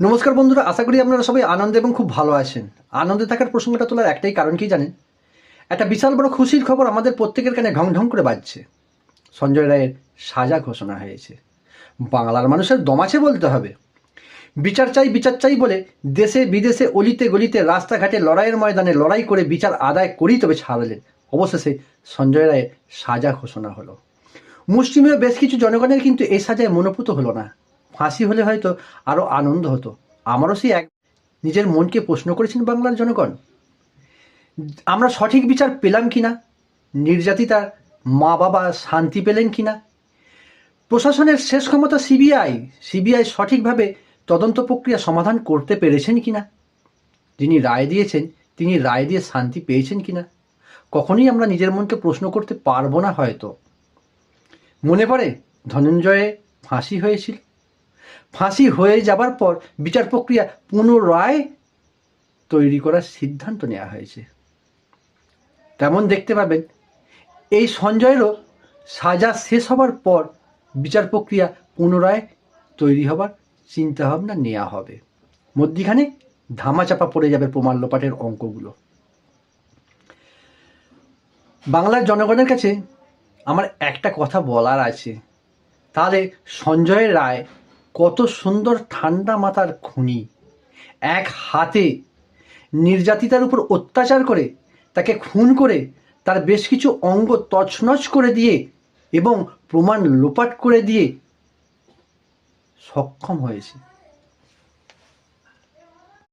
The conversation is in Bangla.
নমস্কার বন্ধুরা, আশা করি আপনারা সবাই আনন্দে এবং খুব ভালো আছেন। আনন্দে থাকার প্রসঙ্গটা তোলার একটাই কারণ কি জানেন? একটা বিশাল বড় খুশির খবর আমাদের প্রত্যেকের কানে ঢং ঢং করে বাজছে। সঞ্জয় রায়ের সাজা ঘোষণা হয়েছে। বাংলার মানুষের দমাছে বলতে হবে। বিচার চাই বিচার চাই বলে দেশে বিদেশে অলিতে গলিতে রাস্তাঘাটে লড়াইয়ের ময়দানে লড়াই করে বিচার আদায় করেই তবে ছাড়লেন। অবশেষে সঞ্জয় রায়ের সাজা ঘোষণা হলো। মুসলিমীয় বেশ কিছু জনগণের কিন্তু এই সাজায় মনোপুত হলো না। ফাঁসি হলে হয়তো আরও আনন্দ হতো। আমারও সেই এক নিজের মনকে প্রশ্ন করেছেন বাংলার জনগণ। আমরা সঠিক বিচার পেলাম কি না নির্যাতিতার মা বাবা শান্তি পেলেন কি না প্রশাসনের শেষ ক্ষমতা সিবিআই। সিবিআই সঠিকভাবে তদন্ত প্রক্রিয়া সমাধান করতে পেরেছেন কি না যিনি রায় দিয়েছেন, তিনি রায় দিয়ে শান্তি পেয়েছেন কিনা? কখনোই আমরা নিজের মনকে প্রশ্ন করতে পারব না হয়তো। মনে পড়ে, ধনঞ্জয়ে ফাঁসি হয়েছিল। ফাঁসি হয়ে যাবার পর বিচার প্রক্রিয়া পুনরায় তৈরি করার সিদ্ধান্ত নেওয়া হয়েছে। তেমন দেখতে পাবেন, এই সঞ্জয়েরও সাজা শেষ হবার পর বিচার প্রক্রিয়া পুনরায় তৈরি হবার চিন্তাভাবনা নেওয়া হবে। মধ্যিখানে ধামাচাপা পড়ে যাবে প্রমাণ লোপাটের অঙ্কগুলো। বাংলার জনগণের কাছে আমার একটা কথা বলার আছে। তাহলে সঞ্জয় রায় কত সুন্দর ঠান্ডা মাথার খুনি। এক হাতে নির্যাতিতার উপর অত্যাচার করে, তাকে খুন করে, তার বেশ কিছু অঙ্গ তছনছ করে দিয়ে এবং প্রমাণ লোপাট করে দিয়ে সক্ষম হয়েছে।